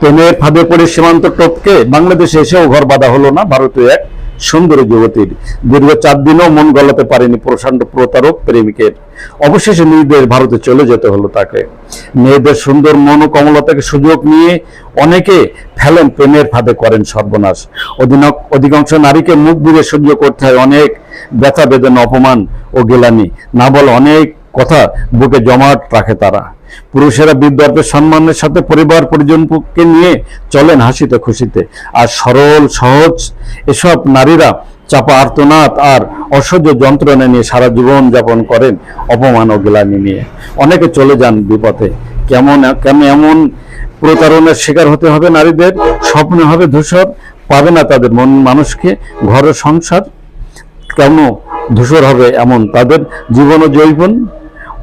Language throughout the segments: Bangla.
প্রেমের ফাঁদে পড়ে সীমান্ত টপকে বাংলাদেশে এসেও ঘর বাঁধা হলো না ভারতীয় এক সুন্দরী যুবতীর। দীর্ঘ চার দিনও মন গলাতে পারেনি প্রশান্ত প্রতারক প্রেমিকের। অবশেষে নিজেদের ভারতে চলে যেতে হলো তাকে। মেয়েদের সুন্দর মন ও কমলতাকে সুযোগ নিয়ে অনেকে ফেলেন প্রেমের ফাঁদে করেন সর্বনাশ। অধিকাংশ নারীকে মুখ বুঝে সহ্য করতে হয় অনেক ব্যথা বেদনা, অপমান ও গেলানি না বলে অনেক কথা বুকে জমাট রাখে তারা। পুরুষেরা বিদ্যার্থের সম্মানের সাথে পরিবার পরিজনকে নিয়ে চলেন হাসিতে খুশিতে। আর সরল, সহজ এসব নারীরা চাপা আর্তনাদ আর অসহ্য যন্ত্রণা নিয়ে সারা জীবন যাপন করেন অপমান ও গেলানি নিয়ে। অনেকে চলে যান বিপথে। কেমন কেন এমন প্রতারণার শিকার হতে হবে নারীদের? স্বপ্নে হবে ধূসর, পাবে না তাদের মন মানুষকে। ঘর সংসার কেন ধূসর হবে এমন তাদের? জীবন ও জৈবন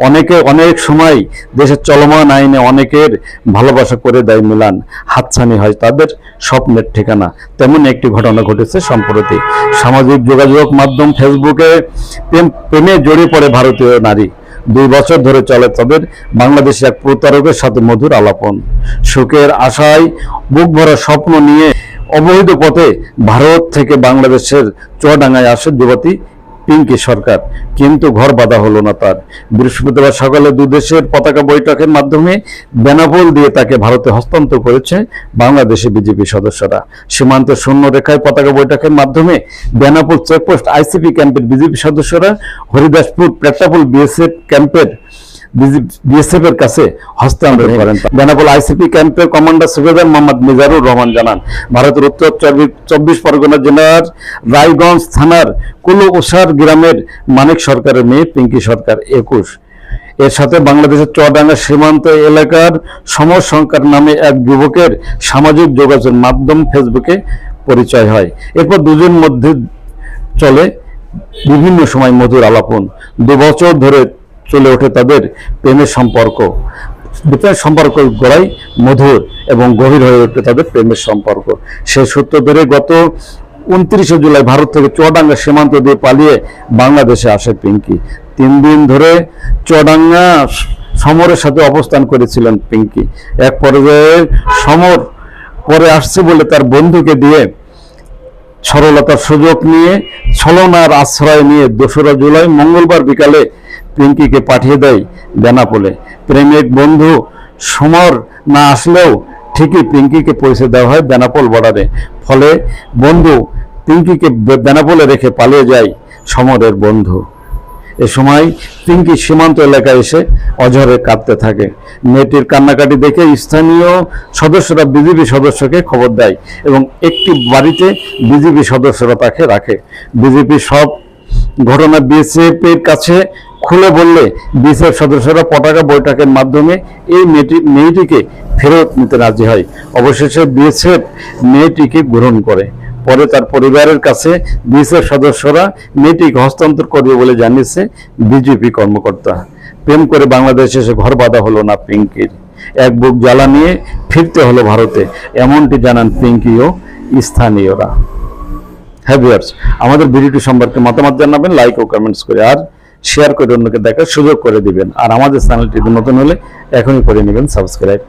অনেকে অনেক সময় দেশের চলমান আইনে অনেকের ভালোবাসা করে দেয় মিলান, হাতছানি হয় তাদের স্বপ্নের ঠিকানা। তেমন একটি ঘটনা ঘটেছে সম্প্রতি। সামাজিক যোগাযোগ মাধ্যম ফেসবুকে প্রেম, প্রেমে জড়িয়ে পড়ে ভারতীয় নারী। দুই বছর ধরে চলে তাদের বাংলাদেশের এক প্রতারকের সাথে মধুর আলাপন। সুখের আশায় বুক ভরা স্বপ্ন নিয়ে অবৈধ পথে ভারত থেকে বাংলাদেশের চুয়াডাঙ্গায় আসে যুবতী পিঙ্কি সরকার। কিন্তু ঘর বাঁধা হলো না তার। বৃহস্পতিবার সকালে দুদেশের পতাকা বৈঠকের মাধ্যমে বেনাপোল দিয়ে তাকে ভারতে হস্তান্তর করেছে বাংলাদেশে বিজেপি সদস্যরা। সীমান্ত শূন্য রেখায় পতাকা বৈঠকের মাধ্যমে বেনাপোল চেকপোস্ট আইসিপি ক্যাম্পের বিজেপি সদস্যরা হরিদাসপুর প্রেটাপুল বিএসএফ ক্যাম্পের বিএসএফ এর কাছে হস্তান্তর করেন। বেনাপোল আইসিপি ক্যাম্পের কমান্ডার সুবেদার মোহাম্মদ মিজারুর রহমান জানান ভারতের উত্তর চব্বিশ পরগনা জেলার রায়গঞ্জ থানার কুলু ওসার গ্রামের মানিক সরকারের মেয়ে পিঙ্কি সরকার একুশ। এর সাথে বাংলাদেশের চুয়াডাঙ্গা সীমান্ত এলাকার সমর সংখ্যার নামে এক যুবকের সামাজিক যোগাযোগ মাধ্যম ফেসবুকে পরিচয় হয়। এরপর দুজন মধ্যে চলে বিভিন্ন সময় মধুর আলাপন। দুবছর ধরে চলে ওঠে তাদের প্রেমের সম্পর্ক। প্রেমের সম্পর্ক গড়াই মধুর এবং গভীর হয়ে ওঠে তাদের প্রেমের সম্পর্ক। সে সূত্র ধরে গত উনত্রিশে জুলাই ভারত থেকে চুয়াডাঙ্গা সীমান্ত দিয়ে পালিয়ে বাংলাদেশে আসে পিঙ্কি। তিন দিন ধরে চুয়াডাঙ্গা সমরের সাথে অবস্থান করেছিলেন পিঙ্কি। এক পর্যায়ে সমর পরে আসছে বলে তার বন্ধুকে দিয়ে সরলতার সুযোগ নিয়ে ছলনার আশ্রয় নিয়ে দোসরা জুলাই মঙ্গলবার বিকালে পিঙ্কিকে পাঠিয়ে দেয় বেনাপোলে। প্রেমিক বন্ধু সমর না আসলেও ঠিকই পিঙ্কিকে পৌঁছে দেওয়া হয় বেনাপোল বর্ডারে। ফলে বন্ধু পিঙ্কিকে বেনাপোলে রেখে পালিয়ে যায় সমরের বন্ধু। এ সময় পিঙ্কি সীমান্ত এলাকায় এসে অঝরে কাঁদতে থাকে। মেয়েটির কান্নাকাটি দেখে স্থানীয় সদস্যরা বিজেপি সদস্যকে খবর দেয় এবং একটি বাড়িতে বিজেপি সদস্যরা তাকে রাখে। বিজেপি সব ঘটনা বিএসএফ এর কাছে খুলে বললে বিএসএফ সদস্যরা পতাকা বৈঠকের মাধ্যমে এই মেয়েটি মেয়েটিকে ফেরত নিতে রাজি হয়। অবশেষে বিএসএফ মেয়েটিকে গ্রহণ করে। পরে তার পরিবারের কাছে বিএসএফ সদস্যরা মেয়েটিকে হস্তান্তর করবে বলে জানিয়েছে বিজেপি কর্মকর্তা। প্রেম করে বাংলাদেশে এসে ঘর বাঁধা হলো না পিঙ্কির। এক বুক জ্বালা নিয়ে ফিরতে হলো ভারতে। এমনটি জানান পিঙ্কি ও স্থানীয়রা। হ্যাঁ ভিউয়ার্স আমাদের ভিডিওটি সম্পর্কে মতামত জানাবেন লাইক ও কমেন্টস করে। আর শেয়ার করে অন্যকে দেখার সুযোগ করে দিবেন। আর আমাদের চ্যানেলটি নতুন হলে এখনই করে নেবেন সাবস্ক্রাইব